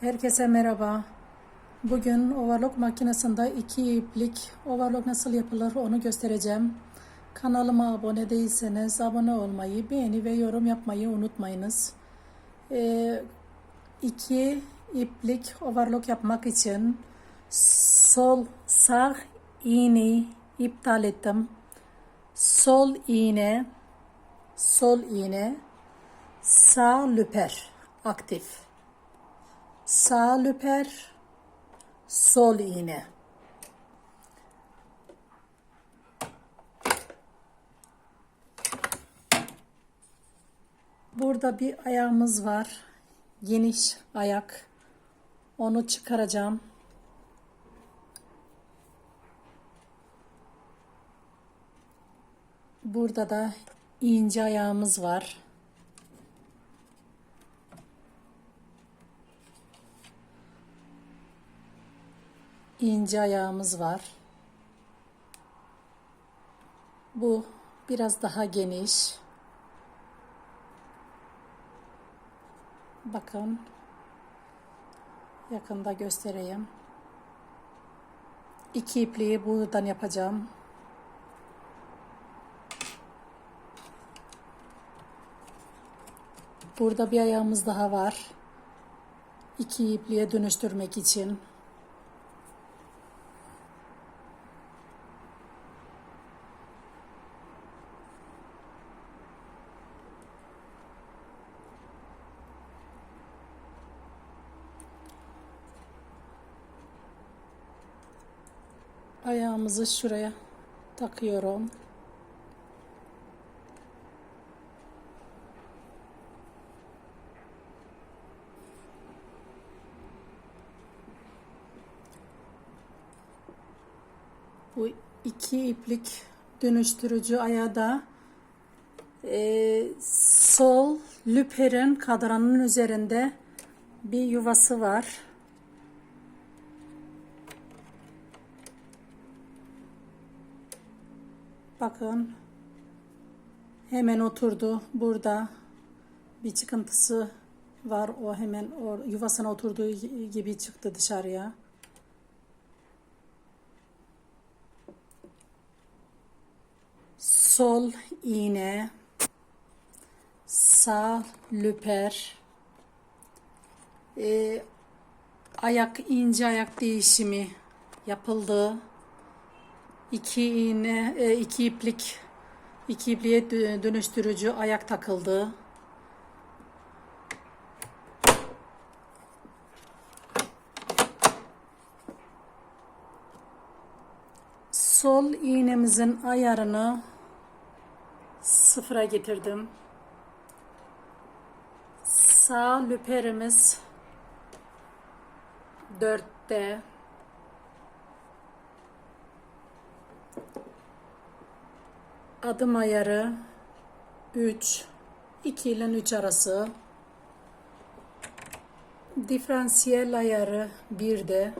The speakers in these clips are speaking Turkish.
Herkese merhaba. Bugün overlock makinesinde iki iplik overlock nasıl yapılır onu göstereceğim. Kanalıma abone değilseniz abone olmayı, beğeni ve yorum yapmayı unutmayınız. Ee, iki iplik overlock yapmak için sol sağ iğneyi iptal ettim. Sol iğne, sol iğne, sağ lüper aktif. Sağ lüper, sol iğne. Burada bir ayağımız var. Geniş ayak. Onu çıkaracağım. Burada da ince ayağımız var. İnce ayağımız var. Bu biraz daha geniş. Bakın. Yakında göstereyim. İki ipliği buradan yapacağım. Burada bir ayağımız daha var. İki ipliğe dönüştürmek için. Ayağımızı şuraya takıyorum. Bu iki iplik dönüştürücü ayağı da e, sol lüperin kadranın üzerinde bir yuvası var. Bakın hemen oturdu. Burada bir çıkıntısı var. O hemen o yuvasına oturduğu gibi çıktı dışarıya. Sol iğne, sağ lüper, e, ayak ince ayak değişimi yapıldı iki iğne, e, iki iplik, iki ipliğe dönüştürücü ayak takıldı. Sol iğnemizin ayarını sıfıra getirdim. Sağ lüperimiz dörtte. Adım ayarı 3 2 ile 3 arası. Diferansiyel ayarı 1'de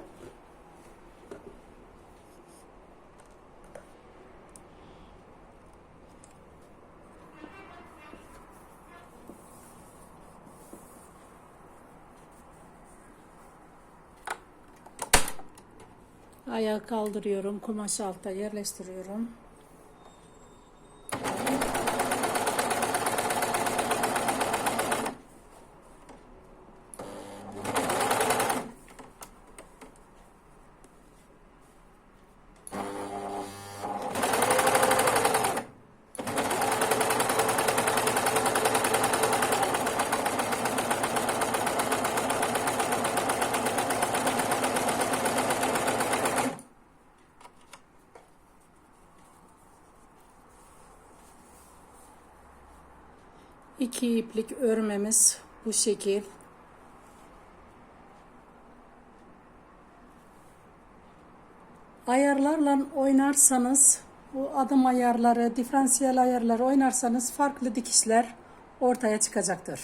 Ayağı kaldırıyorum, kumaş alta yerleştiriyorum. İki iplik örmemiz bu şekil. Ayarlarla oynarsanız bu adım ayarları, diferansiyel ayarları oynarsanız farklı dikişler ortaya çıkacaktır.